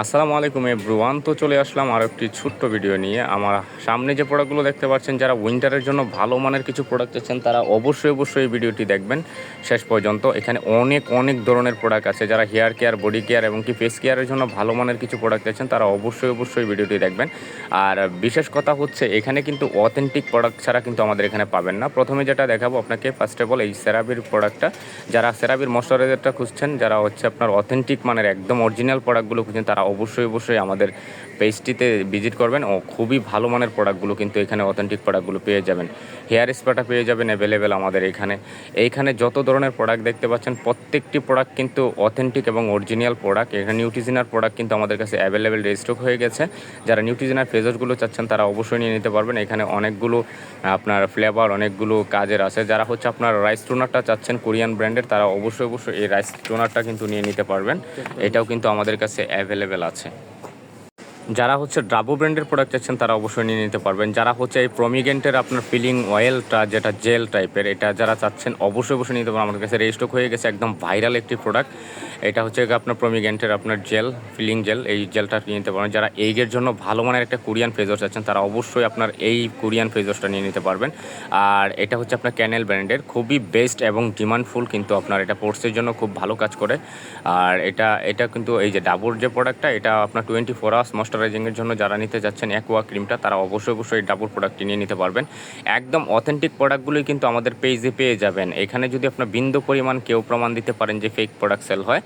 আসসালামু আলাইকুম এভরিওয়ান। তো চলে আসলাম আর একটি ছোট্ট ভিডিও নিয়ে। আমার সামনে যে প্রোডাক্টগুলো দেখতে পাচ্ছেন, যারা উইন্টারের জন্য ভালো মানের কিছু প্রোডাক্ট চাচ্ছেন, তারা অবশ্যই অবশ্যই এই ভিডিওটি দেখবেন শেষ পর্যন্ত। এখানে অনেক অনেক ধরনের প্রোডাক্ট আছে। যারা হেয়ার কেয়ার, বডি কেয়ার এবং কি ফেস কেয়ারের জন্য ভালো মানের কিছু প্রোডাক্ট চাচ্ছেন, তারা অবশ্যই অবশ্যই ভিডিওটি দেখবেন। আর বিশেষ কথা হচ্ছে, এখানে কিন্তু অথেন্টিক প্রোডাক্ট ছাড়া কিন্তু আমাদের এখানে পাবেন না। প্রথমে যেটা দেখাবো আপনাকে ফার্স্ট অফ অল এই সেরাবির প্রোডাক্টটা। যারা সেরাবির ময়শ্চারাইজারটা খুঁজছেন, যারা হচ্ছে আপনার অথেন্টিক মানের একদম অরিজিনাল প্রোডাক্টগুলো খুঁজছেন, তারা অবশ্যই অবশ্যই আমাদের পেজটিতে ভিজিট করবেন ও খুবই ভালো মানের প্রোডাক্টগুলো কিন্তু এখানে অথেন্টিক প্রোডাক্টগুলো পেয়ে যাবেন। হেয়ার স্প্রেটা পেয়ে যাবেন অ্যাভেলেবেল আমাদের এখানে। এইখানে যত ধরনের প্রোডাক্ট দেখতে পাচ্ছেন, প্রত্যেকটি প্রোডাক্ট কিন্তু অথেন্টিক এবং অরিজিনাল প্রোডাক্ট এখানে নিউট্রিজিনার প্রোডাক্ট কিন্তু আমাদের কাছে অ্যাভেলেবেল রেজিস্টক হয়ে গেছে। যারা নিউট্রিজিনার ফেজার্সগুলো চাচ্ছেন, তারা অবশ্যই নিয়ে নিতে পারবেন। এখানে অনেকগুলো আপনার ফ্লেভার অনেকগুলো কাজের আছে। যারা হচ্ছে আপনার রাইস টোনারটা চাচ্ছেন কোরিয়ান ব্র্যান্ডের তারা অবশ্যই অবশ্যই এই রাইস টোনারটা কিন্তু নিয়ে নিতে পারবেন। এটাও কিন্তু আমাদের কাছে অ্যাভেলেবেল আছে। যারা হচ্ছে ড্রাবো ব্র্যান্ডের প্রোডাক্ট চাচ্ছেন, তারা অবশ্যই নিয়ে নিতে পারবেন। যারা হচ্ছে এই প্রমিগেন্টের আপনার ফিলিং অয়েলটা যেটা জেল টাইপের এটা যারা চাচ্ছেন, অবশ্যই অবশ্যই নিতে পারবেন। আমাদের কাছে রেজিস্টক হয়ে গেছে, একদম ভাইরাল একটি প্রোডাক্ট এটা হচ্ছে আপনার প্রমিগেন্টের আপনার জেল ফিলিং জেল এই জেলটা নিয়ে নিতে পারবেন যারা এইগের জন্য ভালো মানের একটা কোরিয়ান ফেজস চাচ্ছেন, তারা অবশ্যই আপনার এই কোরিয়ান ফেজসটা নিয়ে নিতে পারবেন। আর এটা হচ্ছে আপনার ক্যানেল ব্র্যান্ডের খুবই বেস্ট এবং ডিমান্ডফুল কিন্তু আপনার। এটা পোর্টসের জন্য খুব ভালো কাজ করে। আর এটা এটা কিন্তু এই যে ডাবুর যে প্রোডাক্টটা এটা আপনার টোয়েন্টি ফোর আওয়ার্স ময়শ্চারাইজিংয়ের জন্য যারা নিতে যাচ্ছেন অ্যাকোয়া ক্রিমটা তারা অবশ্যই অবশ্যই এই ডাবুর প্রোডাক্টটি নিয়ে নিতে পারবেন। একদম অথেন্টিক প্রোডাক্টগুলোই কিন্তু আমাদের পেজে পেয়ে যাবেন। এখানে যদি আপনার বিন্দু পরিমাণ কেউ প্রমাণ দিতে পারেন যে ফেক প্রোডাক্ট সেল হয়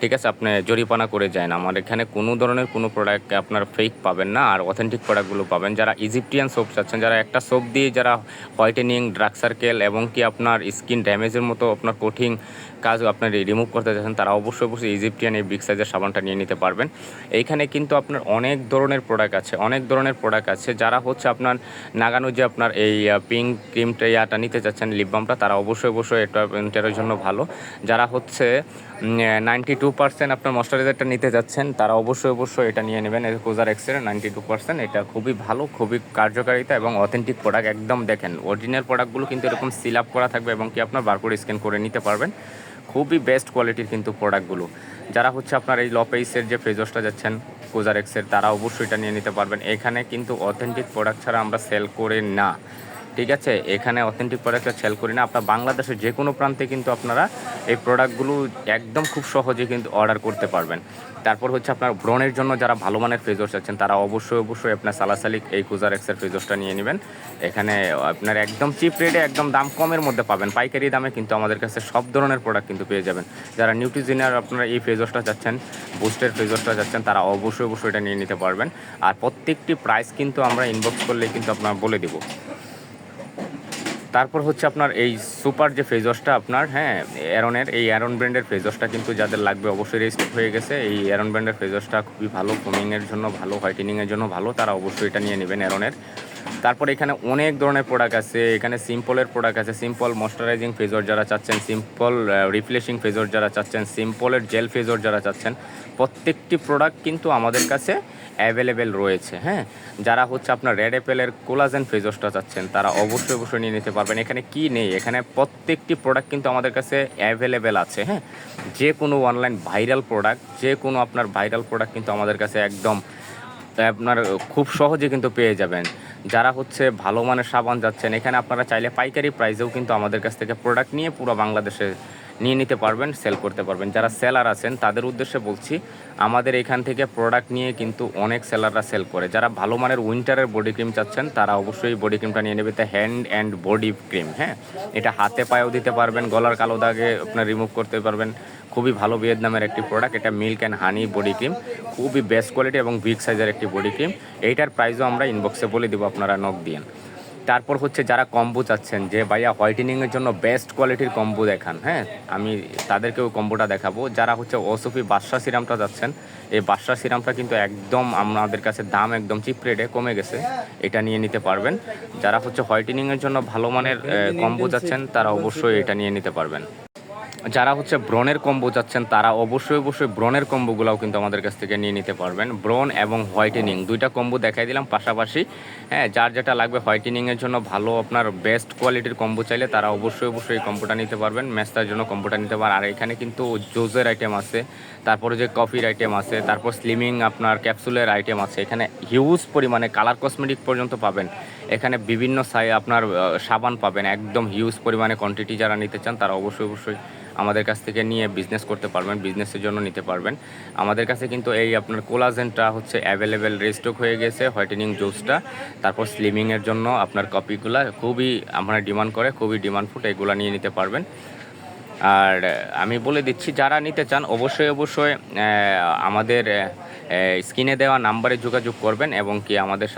ঠিক আছে, আপনি জরিপানা করে যায় না আমার এখানে কোনো ধরনের কোনো প্রোডাক্ট আপনার ফেক পাবেন না, আর অথেন্টিক প্রোডাক্টগুলো পাবেন। যারা ইজিপ্টিয়ান সোপ চাচ্ছেন, যারা একটা সোপ দিয়ে যারা হোয়াইটেনিং ড্রাগ সার্কেল এবং কি আপনার স্কিন ড্যামেজের মতো আপনার কঠিন কাজ আপনার রিমুভ করতে চাচ্ছেন, তারা অবশ্যই অবশ্যই ইজিপ্টিয়ান এই বিগ সাইজের সাবানটা নিয়ে নিতে পারবেন। এইখানে কিন্তু আপনার অনেক ধরনের প্রোডাক্ট আছে, অনেক ধরনের প্রোডাক্ট আছে। যারা হচ্ছে আপনার নাগানো যে আপনার এই পিঙ্ক ক্রিমটা ইয়াটা নিতে চাচ্ছেন লিপবামটা তারা অবশ্যই অবশ্যই এটা, এটার জন্য ভালো। যারা হচ্ছে নাইনটি টু পার্সেন্ট আপনার ময়শ্চারাইজারটা নিতে যাচ্ছেন, তারা অবশ্যই অবশ্যই এটা নিয়ে নেবেন। কোজার এক্সের নাইনটি টু পার্সেন্ট এটা খুবই ভালো, খুবই কার্যকারিতা এবং অথেন্টিক প্রোডাক্ট একদম দেখেন। অরিজিনাল প্রোডাক্টগুলো কিন্তু এরকম সিল আপ করা থাকবে এবং কি আপনার বারকোড স্ক্যান করে নিতে পারবেন। খুবই বেস্ট কোয়ালিটির কিন্তু প্রোডাক্টগুলো যারা হচ্ছে আপনার এই লপেইসের যে ফেজসটা যাচ্ছেন কোজার এক্সের তারা অবশ্যই এটা নিয়ে নিতে পারবেন। এখানে কিন্তু অথেন্টিক প্রোডাক্ট ছাড়া আমরা সেল করে না। ঠিক আছে? এখানে অথেন্টিক প্রোডাক্টটা সেল করি না। আপনার বাংলাদেশের যে কোনো প্রান্তে কিন্তু আপনারা এই প্রোডাক্টগুলো একদম খুব সহজে কিন্তু অর্ডার করতে পারবেন। তারপর হচ্ছে আপনার ব্রণের জন্য যারা ভালো মানের ফেজস আছেন, তারা অবশ্যই অবশ্যই আপনার সালাসালিক এই কুজার এক্সের ফেজসটা নিয়ে নেবেন। এখানে আপনার একদম চিপ রেটে একদম দাম কমের মধ্যে পাবেন। পাইকারি দামে কিন্তু আমাদের কাছে সব ধরনের প্রোডাক্ট কিন্তু পেয়ে যাবেন। যারা নিউট্রিজিনার আপনারা এই ফেজসটা চাচ্ছেন বুস্টের ফেজসটা চাচ্ছেন, তারা অবশ্যই অবশ্যই এটা নিয়ে নিতে পারবেন। আর প্রত্যেকটি প্রাইস কিন্তু আমরা ইনবক্স করলেই কিন্তু আপনার বলে দেবো। তারপর হচ্ছে আপনার এই সুপার যে ফেজসটা আপনার হ্যাঁ অ্যারনের এই অ্যারন ব্র্যান্ডের ফেস ওয়াশটা কিন্তু যাদের লাগবে অবশ্যই রেজিস্টার হয়ে গেছে। এই অ্যারন ব্র্যান্ডের ফেজসটা খুবই ভালো ফোমিংয়ের জন্য ভালো হোয়াইটেনিংয়ের জন্য ভালো, তারা অবশ্যই এটা নিয়ে নেবেন অ্যারনের তারপর এখানে অনেক ধরনের প্রোডাক্ট আছে, এখানে সিম্পলের প্রোডাক্ট আছে সিম্পল ময়শ্চারাইজিং ফেজর যারা চাচ্ছেন সিম্পল রিফ্রেশিং ফেজর যারা চাচ্ছেন সিম্পলের জেল ফেজর যারা চাচ্ছেন প্রত্যেকটি প্রোডাক্ট কিন্তু আমাদের কাছে অ্যাভেলেবেল রয়েছে হ্যাঁ? যারা হচ্ছে আপনার রেড অ্যাপেলের কোলাজেন ফেজসটা চাচ্ছেন, তারা অবশ্যই অবশ্যই নিয়ে নিতে পারবেন। এখানে কি নেই? এখানে প্রত্যেকটি প্রোডাক্ট কিন্তু আমাদের কাছে অ্যাভেলেবেল আছে হ্যাঁ? যে কোনো অনলাইন ভাইরাল প্রোডাক্ট যে কোনো আপনার ভাইরাল প্রোডাক্ট কিন্তু আমাদের কাছে একদম আপনার খুব সহজে কিন্তু পেয়ে যাবেন। যারা হচ্ছে ভালো মানের সাবান যাচ্ছেন, এখানে আপনারা চাইলে পাইকারি প্রাইসেও কিন্তু আমাদের কাছ থেকে প্রোডাক্ট নিয়ে পুরো বাংলাদেশে নিয়ে নিতে পারবেন সেল করতে পারবেন। যারা সেলার আছেন, তাদের উদ্দেশ্যে বলছি, আমাদের এখান থেকে প্রোডাক্ট নিয়ে কিন্তু অনেক সেলাররা সেল করে। যারা ভালো মানের উইন্টারের বডি ক্রিম চাচ্ছেন, তারা অবশ্যই বডি ক্রিমটা নিয়ে নেবে। তা হ্যান্ড অ্যান্ড বডি ক্রিম হ্যাঁ? এটা হাতে পায়েও দিতে পারবেন, গলার কালো দাগে আপনার রিমুভ করতে পারবেন। খুবই ভালো ভিয়েতনামের একটি প্রোডাক্ট এটা milk and honey body cream খুবই বেস্ট কোয়ালিটি এবং বিগ সাইজের একটি বডি ক্রিম এইটার প্রাইসও আমরা ইনবক্সে বলে দেবো, আপনারা নক দিন তারপর হচ্ছে যারা কম্বো চাচ্ছেন, যে ভাইয়া হোয়াইটেনিংয়ের জন্য বেস্ট কোয়ালিটির কম্বো দেখান হ্যাঁ? আমি তাদেরকেও কম্বোটা দেখাবো। যারা হচ্ছে ওসফি বাদশা সিরামটা যাচ্ছেন এই বাদশা সিরামটা কিন্তু একদম আমাদের কাছে দাম একদম চিপ রেটে কমে গেছে। এটা নিয়ে নিতে পারবেন। যারা হচ্ছে হোয়াইটেনিংয়ের জন্য ভালো মানের কম্বো যাচ্ছেন তারা অবশ্যই এটা নিয়ে নিতে পারবেন। যারা হচ্ছে ব্রনের কম্বো যাচ্ছেন, তারা অবশ্যই অবশ্যই ব্রনের কম্বোগুলোও কিন্তু আমাদের কাছ থেকে নিয়ে নিতে পারবেন। ব্রন এবং হোয়াইটেনিং, দুইটা কম্বো দেখাই দিলাম পাশাপাশি। হ্যাঁ যার যেটা লাগবে হোয়াইটেনিংয়ের জন্য ভালো আপনার বেস্ট কোয়ালিটির কম্বো চাইলে তারা অবশ্যই অবশ্যই কম্বোটা নিতে পারবেন। ম্যাচটার জন্য কম্বোটা নিতে পারেন আর এখানে কিন্তু জোজের আইটেম আছে, তারপরে যে কফির আইটেম আছে, তারপর স্লিমিং আপনার ক্যাপসুলের আইটেম আছে। এখানে হিউজ পরিমাণে কালার কসমেটিক পর্যন্ত পাবেন। এখানে বিভিন্ন সাই আপনার সাবান পাবেন, একদম হিউজ পরিমাণে কোয়ান্টিটি যারা নিতে চান, তারা অবশ্যই অবশ্যই আমাদের কাছ থেকে নিয়ে বিজনেস করতে পারবেন বিজনেসের জন্য নিতে পারবেন। আমাদের কাছে কিন্তু এই আপনার কোলাজেনটা হচ্ছে অ্যাভেলেবেল রেস্টক হয়ে গেছে হোয়াইটেনিং জুসটা তারপর স্লিমিংয়ের জন্য আপনার কপিগুলো খুবই আপনার ডিমান্ড করে, খুবই ডিমান্ড ফুড এগুলো নিয়ে নিতে পারবেন। আর আমি বলে দিচ্ছি, যারা নিতে চান, অবশ্যই অবশ্যই আমাদের স্ক্রিনে দেওয়া নাম্বারে যোগাযোগ করবেন এবং কি আমাদের